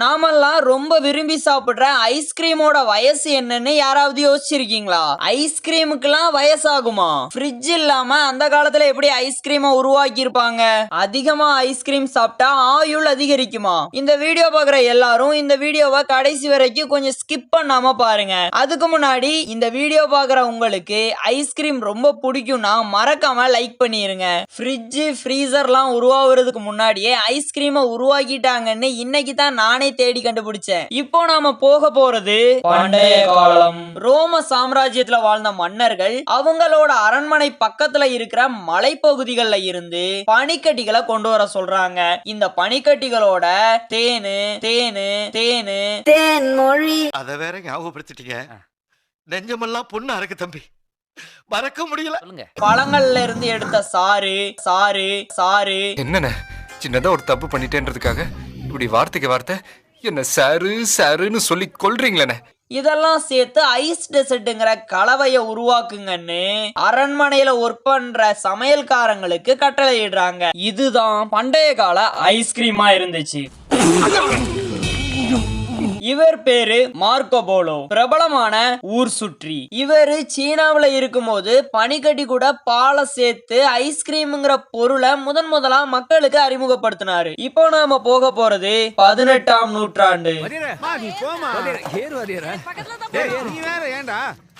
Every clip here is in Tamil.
நாமெல்லாம் ரொம்ப விரும்பி சாப்பிடுற ஐஸ்கிரீமோட வயசு என்னன்னு யாராவது யோசிச்சிருக்கீங்களா? ஐஸ்கிரீமுக்கெல்லாம் வயசாகுமா? ஃப்ரிட்ஜ் இல்லாம அந்த காலத்துல எப்படி ஐஸ்கிரீமை உருவாக்கி இருப்பாங்க அதிகமா ஐஸ்கிரீம் சாப்பிட்டா ஆயுள் அதிகரிக்குமா? இந்த வீடியோ பாக்குற எல்லாரும் இந்த வீடியோவை கடைசி வரைக்கும் கொஞ்சம் ஸ்கிப் பண்ணாம பாருங்க. அதுக்கு முன்னாடி இந்த வீடியோ பாக்குற உங்களுக்கு ஐஸ்கிரீம் ரொம்ப பிடிக்கும்னா மறக்காம லைக் பண்ணிருங்க. ஃப்ரிட்ஜ் ஃப்ரீசர்லாம் உருவாகுறதுக்கு முன்னாடியே ஐஸ்கிரீமை உருவாக்கிட்டாங்கன்னு இன்னைக்கு தான் நானே தேடி கண்டுபிடிச்சேன். இப்போ நாம போக போறது பண்டைய காலம் ரோம சாம்ராஜ்யத்துல வாழ்ந்த மன்னர்கள் அவங்களோட அரண்மனை பக்கத்துல இருக்கிற மலைப்பகுதிகள்ல இருந்து பனிக்கட்டிகளை கொண்டு வர சொல்றாங்க. இந்த பனிக்கட்டிகளோட தேனு தேனு தேனு. தேன்மொழி அத வேற ஞாபகப்படுத்திட்டீங்க. நெஞ்சமெல்லாம் பொண்ணா இருக்கு தம்பி. மறக்க முடியல. பழங்கள்ல இருந்து எடுத்த சாறு சாறு சாறு. என்னண்ணே? சின்னதா ஒரு தப்பு பண்ணிட்டேன்றதுக்காக? இப்படி வார்த்தைக்கு வார்த்தை? என்ன சாரு சாருன்னு சொல்லி கொள்றீங்களே இதெல்லாம் சேர்த்து ஐஸ் டெசர்ட்டுங்கிற கலவையை உருவாக்குங்கன்னு அரண்மனையில ஒர்க் பண்ற சமையல்காரங்களுக்கு கட்டளையிடுறாங்க. இதுதான் பண்டைய கால ஐஸ்கிரீமா இருந்துச்சு. இவர் பேரு மார்க்கோ போலோ. பிரபலமான ஊர் சுற்றி. இவரு சீனாவுல இருக்கும்போது பனிக்கட்டி கூட பாலை சேர்த்து ஐஸ்கிரீம்ங்கிற பொருளை முதன் முதலா மக்களுக்கு அறிமுகப்படுத்தினாரு. இப்போ நாம போக போறது பதினெட்டாம் நூற்றாண்டு.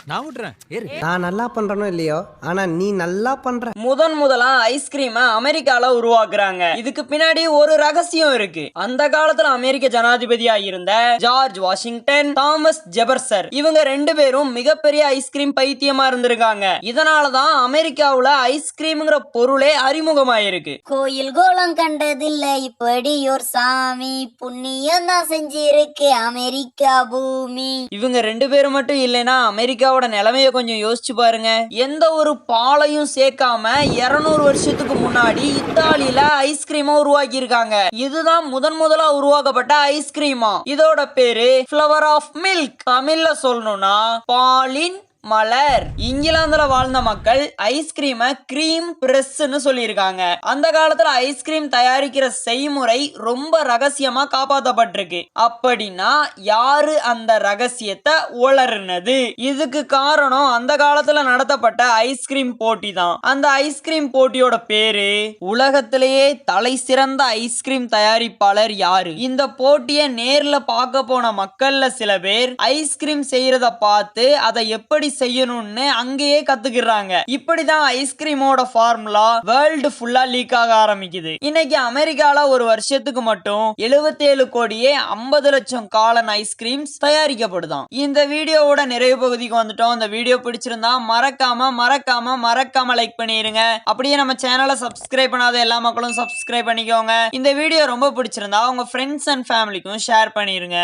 நான் விட்டுறேன் ஏறு. நான் நல்லா பண்றனோ இல்லையோ? ஆனா நீ நல்லா பண்ற. முதன் முதலா ஐஸ்கிரீமை அமெரிக்கால உருவாக்குறாங்க. இதுக்கு பின்னாடி ஒரு ரகசியம் இருக்கு. அந்த காலத்துல அமெரிக்க ஜனாதிபதியா இருந்த ஜார்ஜ் வாஷிங்டன் தாமஸ் ஜெபர்சர் இவங்க ரெண்டு பேரும் மிகப்பெரிய ஐஸ்கிரீம் பைத்தியமா இருந்திருக்காங்க. இதனாலதான் அமெரிக்காவுல ஐஸ்கிரீம்ங்கிற பொருளே அறிமுகமாயிருக்கு. கோயில் கோலம் கண்டதில்ல இப்படி ஒரு சாமி புண்ணியம் தான் செஞ்சிருக்கு அமெரிக்கா பூமி. இவங்க ரெண்டு பேரும் மட்டும் இல்லைன்னா அமெரிக்காவோட நிலைமைய கொஞ்சம் யோசிச்சு பாருங்க. எந்த ஒரு பாலையும் சேர்க்காம 200 வருஷத்துக்கு முன்னாடி இத்தாலியில ஐஸ்கிரீமா உருவாக்கி இருக்காங்க இதுதான் முதன் முதலா உருவாக்கப்பட்ட ஐஸ்கிரீமா இதோட பேரு ஃப்ளவர் ஆஃப் மில்க் தமிழ்ல சொல்லணும்னா பாலின் மலர். இங்கிலாந்துல வாழ்ந்த மக்கள் ஐஸ்கிரீமை கிரீம் பிரஸ்ன்னு சொல்லியிருக்காங்க. அந்த காலத்துல ஐஸ்கிரீம் தயாரிக்கிற செய்முறை ரொம்ப ரகசியமா காப்பாத்தப்பட்டிருக்கு. அப்படின்னா யாரு அந்த ரகசியத்தை உளறுனது? இதுக்கு காரணம் அந்த காலத்துல நடத்தப்பட்ட ஐஸ்கிரீம் போட்டி தான். அந்த ஐஸ்கிரீம் போட்டியோட பேரு உலகத்திலேயே தலை சிறந்த ஐஸ்கிரீம் தயாரிப்பாளர் யாரு? இந்த போட்டியை நேர்ல பார்க்க போன மக்கள்ல சில பேர் ஐஸ்கிரீம் செய்யறத பார்த்து அதை எப்படி செய்யணும்னு அங்கேயே கத்துக்கிறாங்க. இப்படிதான் ஐஸ்கிரீமோட ஃபார்முலா வேர்ல்டு ஃபுல்லா லீக் ஆக ஆரம்பிக்குது. இன்னைக்கு அமெரிக்கால ஒரு வருஷத்துக்கு மட்டும் 77 கோடியே 50 லட்சம் காலன் ஐஸ்கிரீம்ஸ் தயாரிக்கப்படுதான். இந்த வீடியோவோட நிறைவு பகுதிக்கு வந்துட்டோம். இந்த வீடியோ பிடிச்சிருந்தா மறக்காம மறக்காம மறக்காம லைக் பண்ணிருங்க. அப்படியே நம்ம சேனலை சப்ஸ்கிரைப் பண்ணாத எல்லா மக்களும் சப்ஸ்கிரைப் பண்ணிக்கோங்க. இந்த வீடியோ ரொம்ப பிடிச்சிருந்தா உங்க ஃப்ரெண்ட்ஸ் அண்ட் ஃபேமிலிக்கும் ஷேர் பண்ணிருங்க.